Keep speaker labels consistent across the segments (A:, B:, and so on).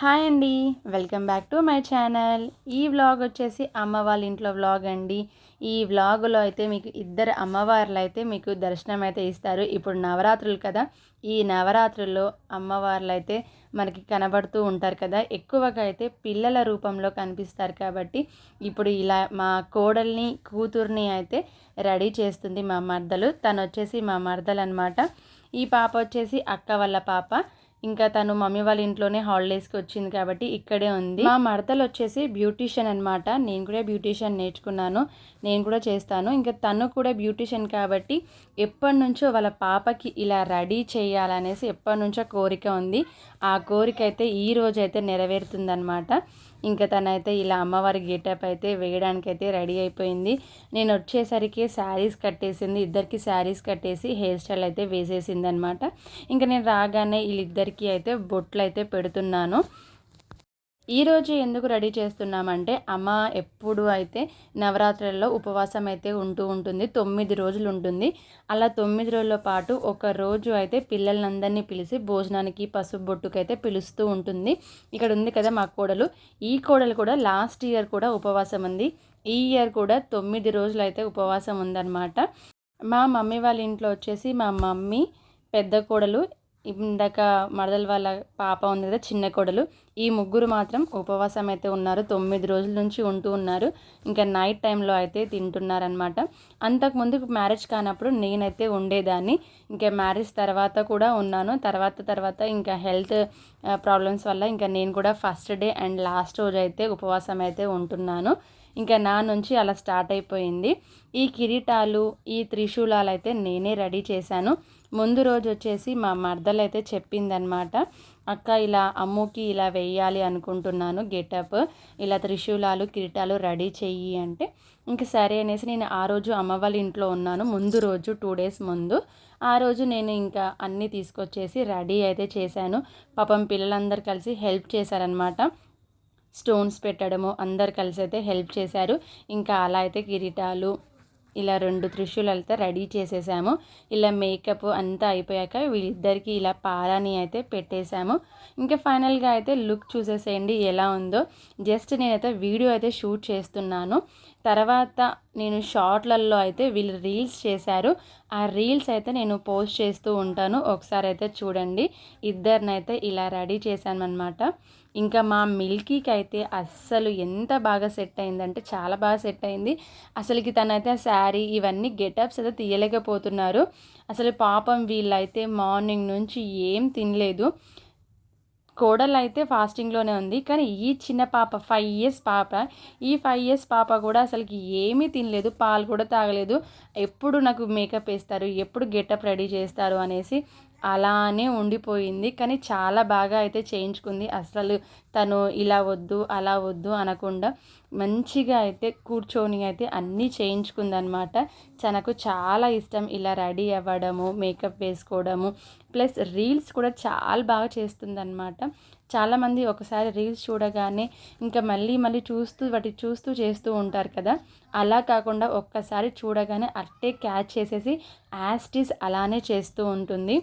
A: Hi అండి. Welcome back to my channel. ఈ vlog వచ్చేసి అమ్మ వాళ్ళ ఇంట్లో వ్లాగ్ అండి. ఈ వ్లాగులో అయితే మీకు ఇద్దరు అమ్మవార్లు అయితే మీకు దర్శనం అయితే ఇస్తారు. ఇప్పుడు నవరాత్రులు కదా. ఈ నవరాత్రుల్లో అమ్మవార్లు అయితే మనకి కనబడుతూ ఉంటారు కదా. ఎక్కువగా అయితే పిల్లల రూపంలో కనిపిస్తారు కాబట్టి ఇప్పుడు ఇలా మా కోడల్ని కూతుర్ని అయితే రెడీ చేస్తుంది మా మర్దలు. తను వచ్చేసి మా మర్దలు అనమాట ఈ పాప వచ్చేసి అక్క వాళ్ళ పాప. ఇంకా తను మమ్మీ వాళ్ళ ఇంట్లోనే హాలిడేస్కి వచ్చింది కాబట్టి ఇక్కడే ఉంది. మా మడతలు వచ్చేసి బ్యూటీషియన్ అనమాట నేను కూడా బ్యూటీషియన్ నేర్చుకున్నాను. నేను కూడా చేస్తాను. ఇంకా తను కూడా బ్యూటీషియన్ కాబట్టి ఎప్పటి నుంచో వాళ్ళ పాపకి ఇలా రెడీ చేయాలనేసి ఎప్పటి నుంచో కోరిక ఉంది. ఆ కోరిక అయితే ఈ రోజు అయితే నెరవేరుతుందనమాట ఇంకా తనైతే ఇలా అమ్మవారి గేటప్ అయితే వేయడానికి అయితే రెడీ అయిపోయింది. నేను వచ్చేసరికి శారీస్ కట్టేసింది ఇద్దరికి శారీస్ కట్టేసి హెయిర్ స్టైల్ అయితే వేసేసింది అనమాట ఇంకా నేను రాగానే వీళ్ళిద్దరికీ అయితే బొట్లు అయితే పెడుతున్నాను. ఈరోజు ఎందుకు రెడీ చేస్తున్నామంటే అమ్మ ఎప్పుడు అయితే నవరాత్రుల్లో ఉపవాసం అయితే ఉంటూ ఉంటుంది తొమ్మిది రోజులు ఉంటుంది. అలా తొమ్మిది రోజుల పాటు ఒక రోజు అయితే పిల్లలందరినీ పిలిచి భోజనానికి పసుపు బొట్టుకు అయితే పిలుస్తూ ఉంటుంది. ఇక్కడ ఉంది కదా మా కోడలు. ఈ కోడలు కూడా లాస్ట్ ఇయర్ కూడా ఉపవాసం ఉంది. ఈ ఇయర్ కూడా తొమ్మిది రోజులు అయితే ఉపవాసం ఉందన్నమాట. మా మమ్మీ వాళ్ళ ఇంట్లో వచ్చేసి మా మమ్మీ పెద్ద కోడలు ఇందాక మరదల వాళ్ళ పాప ఉంది కదా చిన్న కొడలు. ఈ ముగ్గురు మాత్రం ఉపవాసం అయితే ఉన్నారు. తొమ్మిది రోజుల నుంచి ఉంటూ ఉన్నారు. ఇంకా నైట్ టైంలో అయితే తింటున్నారనమాట అంతకుముందు మ్యారేజ్ కానప్పుడు నేనైతే ఉండేదాన్ని. ఇంకా మ్యారేజ్ తర్వాత కూడా ఉన్నాను. తర్వాత తర్వాత ఇంకా హెల్త్ ప్రాబ్లమ్స్ వల్ల ఇంకా నేను కూడా ఫస్ట్ డే అండ్ లాస్ట్ రోజు అయితే ఉపవాసం అయితే ఉంటున్నాను. ఇంకా నా నుంచి అలా స్టార్ట్ అయిపోయింది. ఈ కిరీటాలు ఈ త్రిశూలాలు అయితే నేనే రెడీ చేశాను. ముందు రోజు వచ్చేసి మా మర్దలు అయితే చెప్పిందనమాట అక్క ఇలా అమ్ముకి ఇలా వేయాలి అనుకుంటున్నాను గెటప్ ఇలా త్రిశూలాలు కిరీటాలు రెడీ చెయ్యి అంటే ఇంక సరే అనేసి నేను ఆ రోజు అమ్మ వాళ్ళ ఇంట్లో ఉన్నాను ముందు రోజు టూ డేస్ ముందు. ఆ రోజు నేను ఇంకా అన్నీ తీసుకొచ్చేసి రెడీ అయితే చేశాను. పాపం పిల్లలందరూ కలిసి హెల్ప్ చేశారనమాట స్టోన్స్ పెట్టడము అందరు కలిసి అయితే హెల్ప్ చేశారు. ఇంకా అలా అయితే కిరీటాలు ఇలా రెండు త్రిశూలు అయితే రెడీ చేసేసాము. ఇలా మేకప్ అంతా అయిపోయాక వీళ్ళిద్దరికి ఇలా పారాని అయితే పెట్టేశాము. ఇంకా ఫైనల్గా అయితే లుక్ చూసేసేయండి ఎలా ఉందో. జస్ట్ నేనైతే వీడియో అయితే షూట్ చేస్తున్నాను. తర్వాత నేను షార్ట్లలో అయితే వీళ్ళు రీల్స్ చేశారు. ఆ రీల్స్ అయితే నేను పోస్ట్ చేస్తూ ఉంటాను. ఒకసారి అయితే చూడండి. ఇద్దరినైతే ఇలా రెడీ చేశాను అనమాట ఇంకా మా మిల్కీకి అయితే అస్సలు ఎంత బాగా సెట్ అయిందంటే చాలా బాగా సెట్ అయింది. అసలుకి తనైతే ఆ శారీ ఇవన్నీ గెటప్స్ అయితే తీయలేకపోతున్నారు. అసలు పాపం వీళ్ళైతే మార్నింగ్ నుంచి ఏం తినలేదు. కోడలు అయితే ఫాస్టింగ్లోనే ఉంది. కానీ ఈ చిన్న పాప ఫైవ్ ఇయర్స్ పాప ఈ ఫైవ్ ఇయర్స్ పాప కూడా అసలుకి ఏమీ తినలేదు. పాలు కూడా తాగలేదు. ఎప్పుడు నాకు మేకప్ వేస్తారు? ఎప్పుడు గెటప్ రెడీ చేస్తారు? అనేసి అలానే ఉండిపోయింది. కానీ చాలా బాగా అయితే చేయించుకుంది. అసలు తను ఇలా వద్దు అలా వద్దు అనకుండా మంచిగా అయితే కూర్చొని అయితే అన్నీ చేయించుకుందనమాట. తనకు చాలా ఇష్టం ఇలా రెడీ అవ్వడము మేకప్ వేసుకోవడము. ప్లస్ రీల్స్ కూడా చాలా బాగా చేస్తుందన్నమాట చాలామంది ఒకసారి రీల్స్ చూడగానే ఇంకా మళ్ళీ మళ్ళీ చూస్తూ వాటి చూస్తూ చేస్తూ ఉంటారు కదా. అలా కాకుండా ఒక్కసారి చూడగానే అట్టే క్యాచ్ చేసేసి యాస్టిస్ అలానే చేస్తూ ఉంటుంది.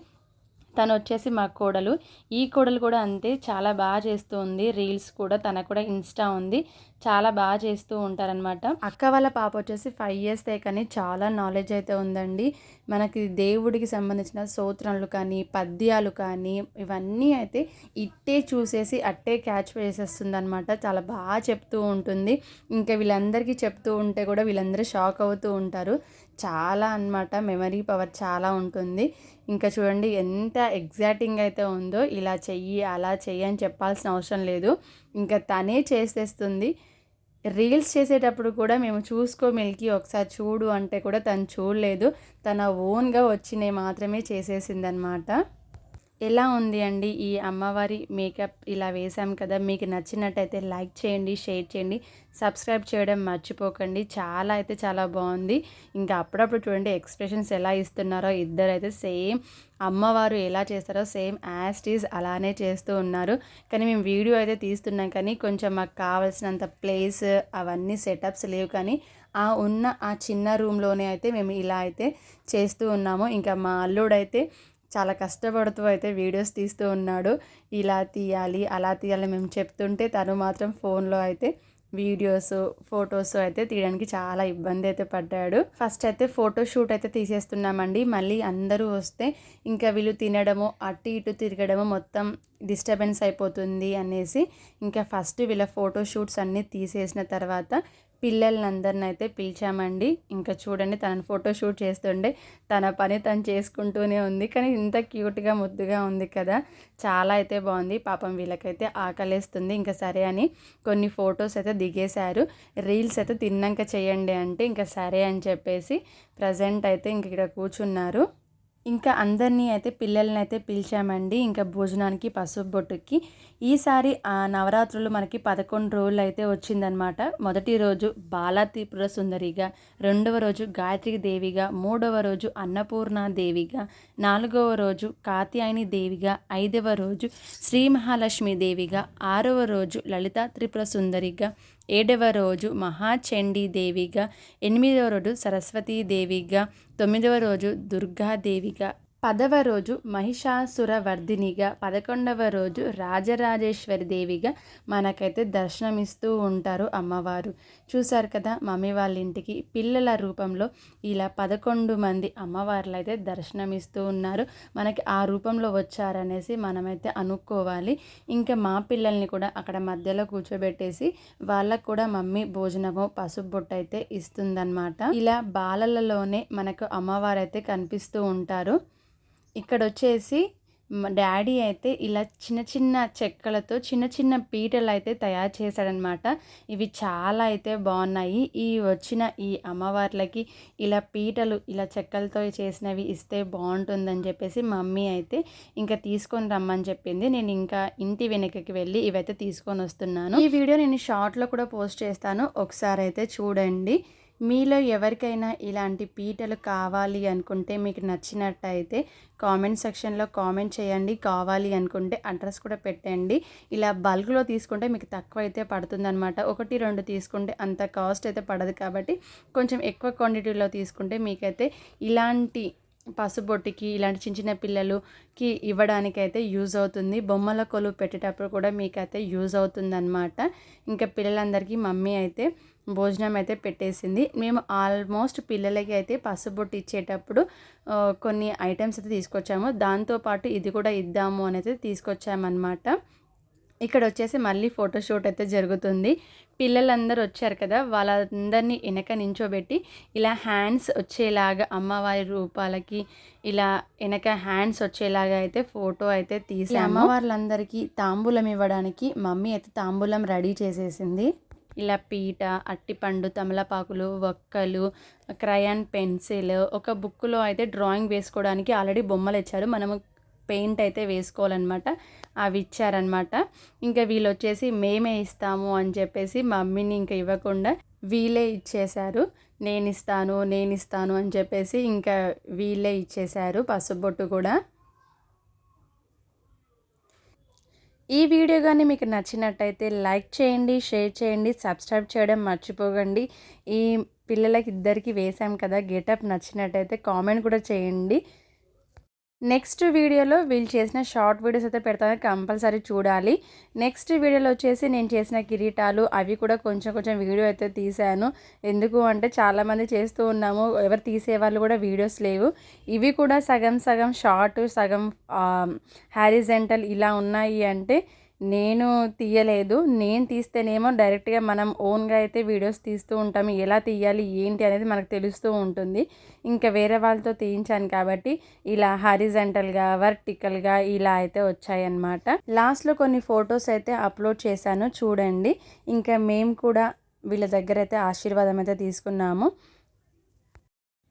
A: తను వచ్చేసి మా కోడలు. ఈ కోడలు కూడా అంతే చాలా బాగా చేస్తూ ఉంది. రీల్స్ కూడా తన కూడా ఇన్స్టా ఉంది. చాలా బాగా చేస్తూ ఉంటారనమాట అక్క వాళ్ళ పాప వచ్చేసి ఫైవ్ ఇయర్స్ కానీ చాలా నాలెడ్జ్ అయితే ఉందండి. మనకి దేవుడికి సంబంధించిన సూత్రాలు కానీ పద్యాలు కానీ ఇవన్నీ అయితే ఇట్టే చూసేసి అట్టే క్యాచ్ చేసేస్తుంది అనమాట చాలా బాగా చెప్తూ ఉంటుంది. ఇంకా వీళ్ళందరికీ చెప్తూ ఉంటే కూడా వీళ్ళందరూ షాక్ అవుతూ ఉంటారు. చాలా అనమాట మెమరీ పవర్ చాలా ఉంటుంది. ఇంకా చూడండి ఎంత ఎగ్జాక్టింగ్ అయితే ఉందో ఇలా చెయ్యి అలా చెయ్యి అని చెప్పాల్సిన అవసరం లేదు. ఇంకా తనే చేసేస్తుంది. రీల్స్ చేసేటప్పుడు కూడా మేము చూసుకో మిల్కి ఒకసారి చూడు అంటే కూడా తను చూడలేదు. తన ఓన్గా వచ్చినవి మాత్రమే చేసేసిందనమాట ఎలా ఉంది అండి ఈ అమ్మవారి మేకప్ ఇలా వేసాం కదా మీకు నచ్చినట్టయితే లైక్ చేయండి షేర్ చేయండి సబ్స్క్రైబ్ చేయడం మర్చిపోకండి. చాలా అయితే చాలా బాగుంది. ఇంకా అప్పుడప్పుడు చూడండి ఎక్స్ప్రెషన్స్ ఎలా ఇస్తున్నారో ఇద్దరైతే సేమ్ అమ్మవారు ఎలా చేస్తారో సేమ్ యాస్టీస్ అలానే చేస్తూ ఉన్నారు. కానీ మేము వీడియో అయితే తీస్తున్నాం కానీ కొంచెం మాకు కావాల్సినంత ప్లేస్ అవన్నీ సెటప్స్ లేవు కానీ ఆ ఉన్న ఆ చిన్న రూమ్లోనే అయితే మేము ఇలా అయితే చేస్తూ ఉన్నాము. ఇంకా మా అల్లుడైతే చాలా కష్టపడుతూ అయితే వీడియోస్ తీస్తూ ఉన్నాడు. ఇలా తీయాలి అలా తీయాలి మేము చెప్తుంటే తను మాత్రం ఫోన్లో అయితే వీడియోస్ ఫొటోస్ అయితే తీయడానికి చాలా ఇబ్బంది అయితే పడ్డాడు. ఫస్ట్ అయితే ఫోటో షూట్ అయితే తీసేస్తున్నామండి. మళ్ళీ అందరూ వస్తే ఇంకా వీళ్ళు తినడము అటు ఇటు తిరగడము మొత్తం డిస్టర్బెన్స్ అయిపోతుంది అనేసి ఇంకా ఫస్ట్ వీళ్ళ ఫోటో షూట్స్ అన్నీ తీసేసిన తర్వాత పిల్లల్ని అందరిని అయితే పిలిచామండి. ఇంకా చూడండి తనని ఫోటో షూట్ చేస్తుండే తన పని తను చేసుకుంటూనే ఉంది. కానీ ఇంత క్యూట్గా ముద్దుగా ఉంది కదా. చాలా అయితే బాగుంది. పాపం వీళ్ళకైతే ఆకలేస్తుంది. ఇంకా సరే అని కొన్ని ఫొటోస్ అయితే దిగేశారు. రీల్స్ అయితే తిన్నాక చేయండి అంటే ఇంకా సరే అని చెప్పేసి ప్రజెంట్ అయితే ఇంక ఇక్కడ కూర్చున్నారు. ఇంకా అందరినీ అయితే పిల్లల్ని అయితే పిలిచామండి. ఇంకా భోజనానికి పసుపు బొట్టుకి. ఈసారి ఆ నవరాత్రులు మనకి పదకొండు రోజులు అయితే వచ్చిందనమాట మొదటి రోజు బాలాత్రిపుర సుందరిగా రెండవ రోజు గాయత్రి దేవిగా మూడవ రోజు అన్నపూర్ణ దేవిగా నాలుగవ రోజు కాత్యాయని దేవిగా ఐదవ రోజు శ్రీ మహాలక్ష్మి దేవిగా ఆరవ రోజు లలిత త్రిపుర సుందరిగా ఏడవ రోజు మహాచండీ దేవిగా ఎనిమిదవ రోజు సరస్వతీ దేవిగా తొమ్మిదవ రోజు దుర్గాదేవిగా పదవ రోజు మహిషాసుర వర్ధినిగా పదకొండవ రోజు రాజరాజేశ్వరి దేవిగా మనకైతే దర్శనమిస్తూ ఉంటారు అమ్మవారు. చూశారు కదా మమ్మీ వాళ్ళ ఇంటికి పిల్లల రూపంలో ఇలా పదకొండు మంది అమ్మవార్లు అయితే దర్శనమిస్తూ ఉన్నారు. మనకి ఆ రూపంలో వచ్చారనేసి మనమైతే అనుకోవాలి. ఇంకా మా పిల్లల్ని కూడా అక్కడ మధ్యలో కూర్చోబెట్టేసి వాళ్ళకు కూడా మమ్మీ భోజనము పసుపు బొట్టు అయితే ఇస్తుందన్నమాట. ఇలా బాలలలోనే మనకు అమ్మవారు అయితే కనిపిస్తూ ఉంటారు. ఇక్కడ వచ్చేసి డాడీ అయితే ఇలా చిన్న చిన్న చెక్కలతో చిన్న చిన్న పీటలు అయితే తయారు చేశాడనమాట. ఇవి చాలా అయితే బాగున్నాయి ఈ వచ్చిన ఈ అమ్మవార్లకి ఇలా పీటలు ఇలా చెక్కలతో చేసినవి ఇస్తే బాగుంటుందని చెప్పేసి మమ్మీ అయితే ఇంకా తీసుకొని రమ్మని చెప్పింది. నేను ఇంకా ఇంటి వెనకకి వెళ్ళి ఇవైతే తీసుకొని వస్తున్నాను. ఈ వీడియో నేను షార్ట్లో కూడా పోస్ట్ చేస్తాను. ఒకసారి అయితే చూడండి. మీలో ఎవరికైనా ఇలాంటి పీటలు కావాలి అనుకుంటే మీకు నచ్చినట్టయితే కామెంట్ సెక్షన్లో కామెంట్ చేయండి. కావాలి అనుకుంటే అడ్రస్ కూడా పెట్టండి. ఇలా బల్క్లో తీసుకుంటే మీకు తక్కువ అయితే పడుతుందనమాట ఒకటి రెండు తీసుకుంటే అంత కాస్ట్ అయితే పడదు కాబట్టి కొంచెం ఎక్కువ క్వాంటిటీలో తీసుకుంటే మీకైతే ఇలాంటి పసుబొట్టికి ఇలాంటి చిన్న చిన్న పిల్లలుకి ఇవ్వడానికైతే యూజ్ అవుతుంది. బొమ్మల కొలువు పెట్టేటప్పుడు కూడా మీకైతే యూజ్ అవుతుంది అనమాట ఇంకా పిల్లలందరికీ మమ్మీ అయితే భోజనం అయితే పెట్టేసింది. మేము ఆల్మోస్ట్ పిల్లలకి అయితే పసుబొట్టు ఇచ్చేటప్పుడు కొన్ని ఐటమ్స్ అయితే తీసుకొచ్చాము. దాంతోపాటు ఇది కూడా ఇద్దాము అని అయితే తీసుకొచ్చామన్నమాట. ఇక్కడ వచ్చేసి మళ్ళీ ఫోటోషూట్ అయితే జరుగుతుంది. పిల్లలందరూ వచ్చారు కదా వాళ్ళందరినీ వెనక నించోబెట్టి ఇలా హ్యాండ్స్ వచ్చేలాగా అమ్మవారి రూపాలకి ఇలా వెనక హ్యాండ్స్ వచ్చేలాగా అయితే ఫోటో అయితే తీసి అమ్మవార్లందరికీ తాంబూలం ఇవ్వడానికి మమ్మీ అయితే తాంబూలం రెడీ చేసేసింది. ఇలా పీట అట్టిపండు తమలపాకులు ఒక్కలు క్రయాన్ పెన్సిల్ ఒక బుక్లో అయితే డ్రాయింగ్ వేసుకోవడానికి ఆల్రెడీ బొమ్మలు ఇచ్చారు. మనము పెయింట్ అయితే వేసుకోవాలన్నమాట. అవి ఇచ్చారనమాట ఇంకా వీళ్ళు వచ్చేసి మేమే ఇస్తాము అని చెప్పేసి మమ్మీని ఇంకా ఇవ్వకుండా వీళ్ళే ఇచ్చేశారు. నేను ఇస్తాను నేను ఇస్తాను అని చెప్పేసి ఇంకా వీళ్ళే ఇచ్చేశారు పసుబొట్టు కూడా. ఈ వీడియో కానీ మీకు నచ్చినట్టయితే లైక్ చేయండి షేర్ చేయండి సబ్స్క్రైబ్ చేయడం మర్చిపోకండి. ఈ పిల్లలకి ఇద్దరికి వేసాం కదా గెటప్ నచ్చినట్టయితే కామెంట్ కూడా చేయండి. నెక్స్ట్ వీడియోలో వీళ్ళు చేసిన షార్ట్ వీడియోస్ అయితే పెడతాను కంపల్సరీ చూడాలి. నెక్స్ట్ వీడియోలో వచ్చేసి నేను చేసిన కిరీటాలు అవి కూడా కొంచెం కొంచెం వీడియో అయితే తీశాను. ఎందుకు అంటే చాలామంది చేస్తూ ఉన్నాము ఎవరు తీసేవాళ్ళు కూడా వీడియోస్ లేవు. ఇవి కూడా సగం సగం షార్ట్ సగం హ్యారిజెంటల్ ఇలా ఉన్నాయి అంటే నేను తీయలేదు. నేను తీస్తేనేమో డైరెక్ట్గా మనం ఓన్గా అయితే వీడియోస్ తీస్తూ ఉంటాము ఎలా తీయాలి? ఏంటి? అనేది మనకు తెలుస్తూ ఉంటుంది. ఇంకా వేరే వాళ్ళతో తీయించాను కాబట్టి ఇలా హారిజెంటల్గా వర్టికల్గా ఇలా అయితే వచ్చాయన్నమాట. లాస్ట్లో కొన్ని ఫొటోస్ అయితే అప్లోడ్ చేశాను. చూడండి. ఇంకా మేము కూడా వీళ్ళ దగ్గర అయితే ఆశీర్వాదం అయితే తీసుకున్నాము.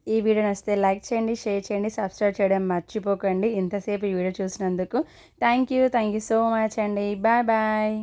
A: ఈ వీడియో నచ్చితే లైక్ చేయండి షేర్ చేయండి సబ్స్క్రైబ్ చేయడం మర్చిపోకండి. ఇంతసేపు ఈ వీడియో చూసినందుకు thank you thank you so much అండి. Bye bye.